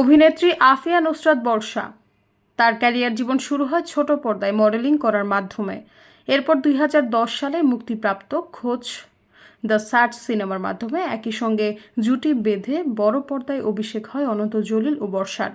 অভিনেত্রী আফিয়া নুসরাত বর্ষা। তার ক্যারিয়ার জীবন শুরু হয় ছোট পর্দায় মডেলিং করার মাধ্যমে। এরপর দুই হাজার দশ সালে মুক্তিপ্রাপ্ত খোঁজ দ্য সার্চ সিনেমার মাধ্যমে একই সঙ্গে জুটি বেঁধে বড় পর্দায় অভিষেক হয় অনন্ত জলিল ও বর্ষার।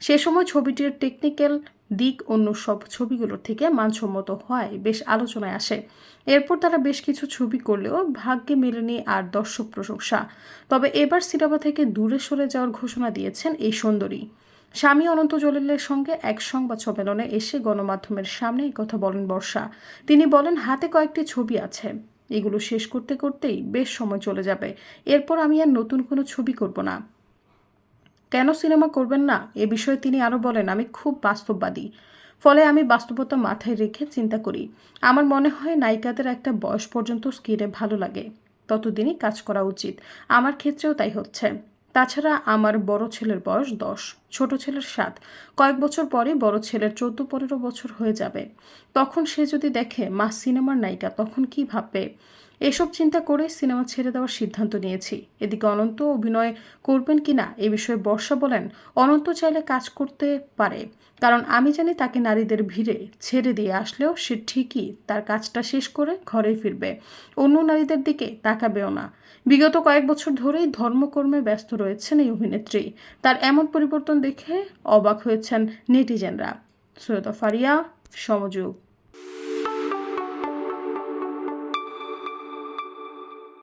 সে সময় ছবিটির টেকনিক্যাল দিক অন্য সব ছবিগুলোর থেকে মানসম্মত হয়, বেশ আলোচনায় আসে। এরপর তারা বেশ কিছু ছবি করলেও ভাগ্যে মেলেনি আর দর্শক প্রশংসা। তবে এবার সিনেমা থেকে দূরে সরে যাওয়ার ঘোষণা দিয়েছেন এই সুন্দরী। স্বামী অনন্ত জলিলের সঙ্গে এক সংবাদ সম্মেলনে এসে গণমাধ্যমের সামনে কথা বলেন বর্ষা। তিনি বলেন, হাতে কয়েকটি ছবি আছে। এগুলো শেষ করতে করতেই বেশ সময় চলে যাবে। এরপর আমি আর নতুন কোনো ছবি করব না। কেন সিনেমা করবেন না? এ বিষয়ে তিনি আরও বলেন, আমি খুব বাস্তববাদী। ফলে আমি বাস্তবতা মাথায় রেখে চিন্তা করি। আমার মনে হয় নায়িকাদের একটা বয়স পর্যন্ত স্ক্রিনে ভালো লাগে। ততদিনই কাজ করা উচিত। আমার ক্ষেত্রেও তাই হচ্ছে। তাছাড়া আমার বড় ছেলের বয়স দশ, ছোট ছেলের সাত। কয়েক বছর পরে বড় ছেলের চোদ্দ, পনেরো বছর হয়ে যাবে। তখন সে যদি দেখে, মা, সিনেমার নায়িকা তখন কি ভাববে? এসব চিন্তা করে সিনেমা ছেড়ে দেওয়ার সিদ্ধান্ত নিয়েছি। এদিকে অনন্ত অভিনয় করবেন কি না এ বিষয়ে বর্ষা বলেন, অনন্ত চাইলে কাজ করতে পারে। কারণ আমি জানি তাকে নারীদের ভিড়ে ছেড়ে দিয়ে আসলেও সে ঠিকই তার কাজটা শেষ করে ঘরে ফিরবে। অন্য নারীদের দিকে তাকাবেও না। বিগত কয়েক বছর ধরেই ধর্মকর্মে ব্যস্ত রয়েছেন এই অভিনেত্রী। তার এমন পরিবর্তন দেখে অবাক হয়েছেন নেটিজেনরা। সৈয়দ ফারিয়া, সমযোগ।